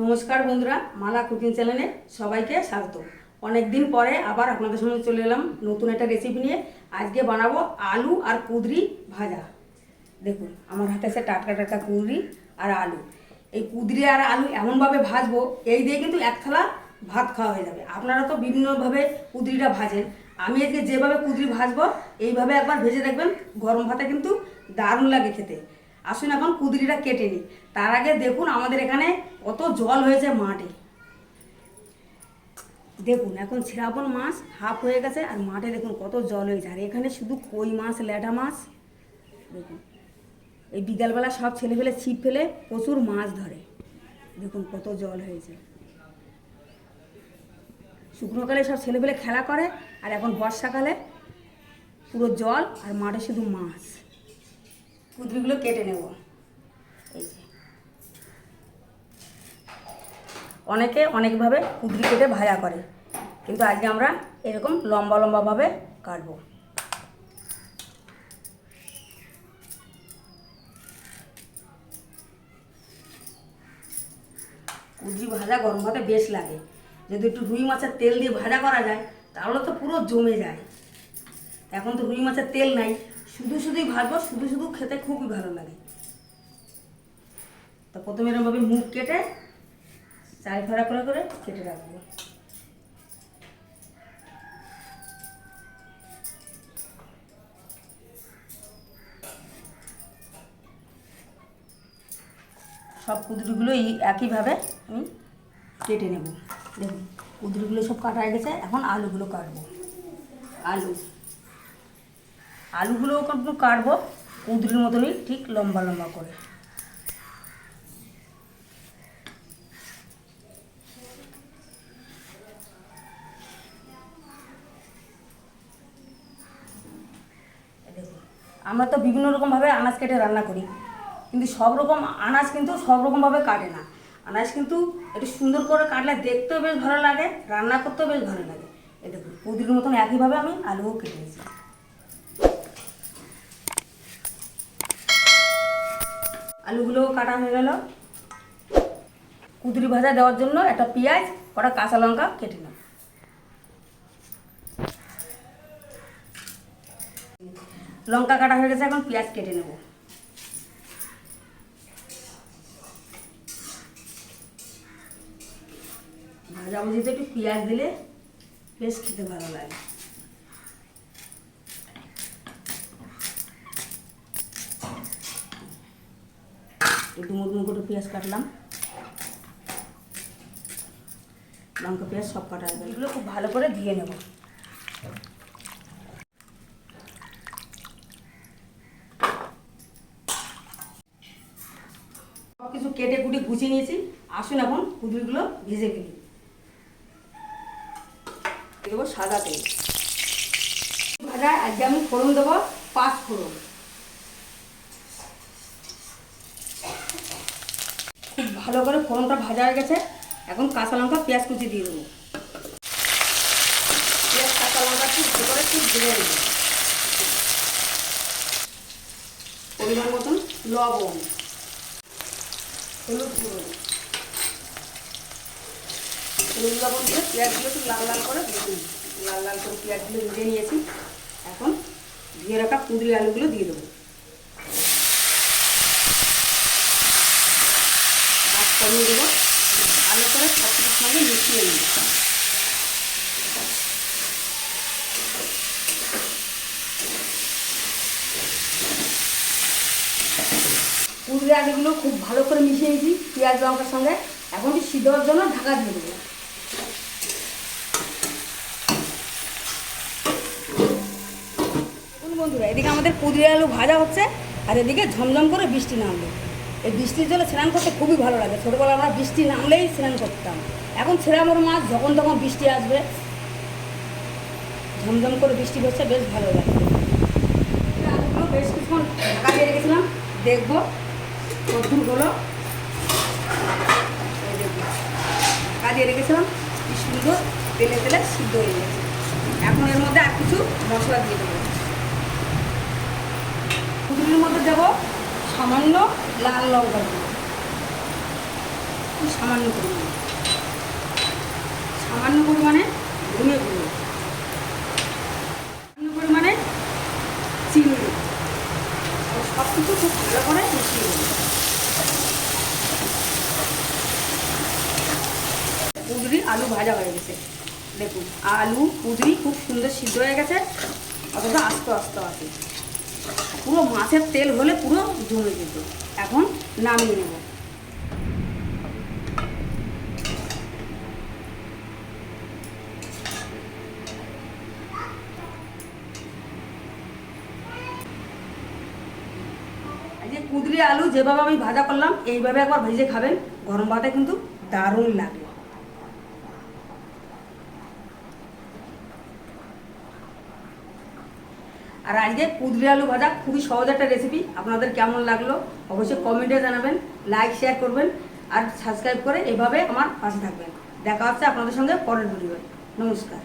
নমস্কার বন্ধুরা, মালা কুকিং চ্যানেলে সবাইকে স্বাগত। অনেক দিন পরে আবার আপনাদের সঙ্গে চলে এলাম নতুন একটা রেসিপি নিয়ে। আজকে বানাবো আলু আর কুদরি ভাজা। দেখুন, আমার হাতে আছে টাটকা টাটকা কুদরি আর আলু। এই কুদরি আর আলু এমনভাবে ভাজবো, এই দিয়ে কিন্তু এক থালা ভাত খাওয়া হয়ে যাবে। আপনারা তো বিভিন্নভাবে কুদরিটা ভাজেন। আমি আজকে যেভাবে কুদরি ভাজবো, এইভাবে একবার ভেজে দেখবেন, গরম ভাতে কিন্তু দারুণ লাগে খেতে। আসুন এখন কুদরিটা কেটে নিই। তার আগে দেখুন আমাদের এখানে কত জল হয়েছে মাঠে। দেখুন, এখন শ্রাবণ মাস, হাফ হয়ে গেছে, আর মাঠে দেখুন কত জল হয়েছে। আর এখানে শুধু কই মাছ, ল্যাটা মাছ। দেখুন, এই বিকালবেলা সব ছেলে ফেলে ছিপ ফেলে প্রচুর মাছ ধরে। দেখুন কত জল হয়েছে। শুকনোকালে সব ছেলেপেলে খেলা করে, আর এখন বর্ষাকালে পুরো জল আর মাঠে শুধু মাছ। কুদরিগুলো কেটে নেব। এই যে। অনেকে অনেকভাবে কুদরি কেটে ভাজা করে, কিন্তু আজকে আমরা এরকম লম্বা লম্বাভাবে কাটবো। কুদরি ভাজা গরম ভাতে বেশ লাগে। যদি একটু রুই মাছের তেল দিয়ে ভাজা করা যায়, তাহলে তো পুরো জমে যায়। এখন তো রুই মাছের তেল নাই। শুধু শুধুই ভাজবো শুধু শুধু খেতে খুবই ভালো লাগে। তো প্রথমে এরকমভাবে মুখ কেটে চারি ফাড়া করে করে কেটে রাখব। সব কুদরিগুলো এই একইভাবে আমি কেটে নেব। দেখুন, কুদরিগুলো সব কাটা গেছে, এখন আলুগুলো কাটবো। আলু। আলুগুলোও কিন্তু কাটবো, কুদরির মতনই ঠিক লম্বা লম্বা করে। আমরা তো বিভিন্ন রকমভাবে আনাজ কেটে রান্না করি, কিন্তু সব রকম আনাজ কিন্তু সব রকমভাবে কাটে না। আনাজ কিন্তু একটু সুন্দর করে কাটলে দেখতেও বেশ ভালো লাগে, রান্না করতেও বেশ ভালো লাগে। এই দেখুন মতন একইভাবে আমি আলুও কেটে আলুগুলোও কাটা হয়ে গেল। কুদরি ভাজা দেওয়ার জন্য একটা পেঁয়াজ, কটা কাঁচা লঙ্কা কেটে নেব লঙ্কা কাটা হয়ে গেছে, এখন পেঁয়াজ কেটে নেব। ভাজাভুজিতে একটু পেঁয়াজ দিলে বেশ খেতে ভালো লাগে। একটু মুড়মুড় করে পেঁয়াজ কাটলাম। লঙ্কা, পেঁয়াজ সব কাটা গেল। এগুলো খুব ভালো করে ধুয়ে নেব। সব কিছু কেটে কুটে গুছিয়ে নিয়েছি। আসুন এখন কুদুরিগুলো ভেজে ফেলি। দেবো সাদা তেল। ভাজা আজকে আমি ফোড়ন দেবো, পাঁচ ফোড়ন। ভালো করে ফোড়নটা ভাজা হয়ে গেছে। এখন কাঁচা লঙ্কা, পেঁয়াজ কুচি দিয়ে দেবো। পেঁয়াজ, কাঁচা লঙ্কা ভালো করে খুব ভেজে নেব। পরিমাণ মতন লবণ। হলুদ গুঁড়ো। হলুদ লবণ দিয়ে পেঁয়াজগুলো একটু লাল লাল করে ভেজে লাল লাল করে পেঁয়াজগুলো ভেজে নিয়েছি। এখন ধুয়ে রাখা কুঁদরি আলুগুলো দিয়ে দেবো। কমিয়ে দেবো। ভালো করে সব কিছুর সঙ্গে মিশিয়ে নিই কুঁদরি আলুগুলো খুব ভালো করে মিশিয়ে নিয়েছি পেঁয়াজ লঙ্কার সঙ্গে। এখন সিদ্ধ জন্য ঢাকা দিয়ে দেবো। বন্ধুরা, এদিকে আমাদের কুদরি আলু ভাজা হচ্ছে আর এদিকে ঝমঝম করে বৃষ্টি নামলো। এই বৃষ্টির জলে স্নান করতে খুবই ভালো লাগে। ছোটোবেলা আমরা বৃষ্টি নামলেই স্নান করতাম। এখন ছেঁড়ামোর মাছ যখন তখন বৃষ্টি আসবে, ঝমঝম করে বৃষ্টি হচ্ছে বেশ ভালো লাগে বেশ কিছুক্ষণ ঢাকা দিয়ে রেখেছিলাম দেখব কদ্দুর হলো। এই ঢাকা দিয়ে রেখেছিলাম, কি সুন্দর তেলে তেলে সিদ্ধ হয়ে গেছে। এখন এর মধ্যে আর কিছু মশলা দিয়ে দেবো। কুদুরির মধ্যে দেবো সামান্য লাল লঙ্কা খুব সামান্য পরিমাণে। সামান্য পরিমাণে ধনে গুঁড়ো। সামান্য পরিমাণে চিনি। সব কিছু খুব ভালো করে মিশিয়ে কুদরি আলু ভাজা হয়ে গেছে। দেখুন, আলু কুদরি খুব সুন্দর সিদ্ধ হয়ে গেছে। অথচ আস্তে আস্তে আছে। পুরো মাছের তেল হলে পুরো জমে যেত। এখন নামিয়ে নেব। কুদরি আলু যেভাবে আমি ভাজা করলাম, এইভাবে একবার ভেজে খাবেন। গরম ভাতে কিন্তু দারুণ লাগে। আর আজকে কুদরি আলু ভাজা, খুবই সহজ একটা রেসিপি আপনাদের কেমন লাগল অবশ্যই কমেন্টে জানাবেন লাইক শেয়ার করবেন, আর সাবস্ক্রাইব করে এভাবে আমার পাশে থাকবেন। দেখা হচ্ছে আপনাদের সঙ্গে পরের ভিডিও নমস্কার।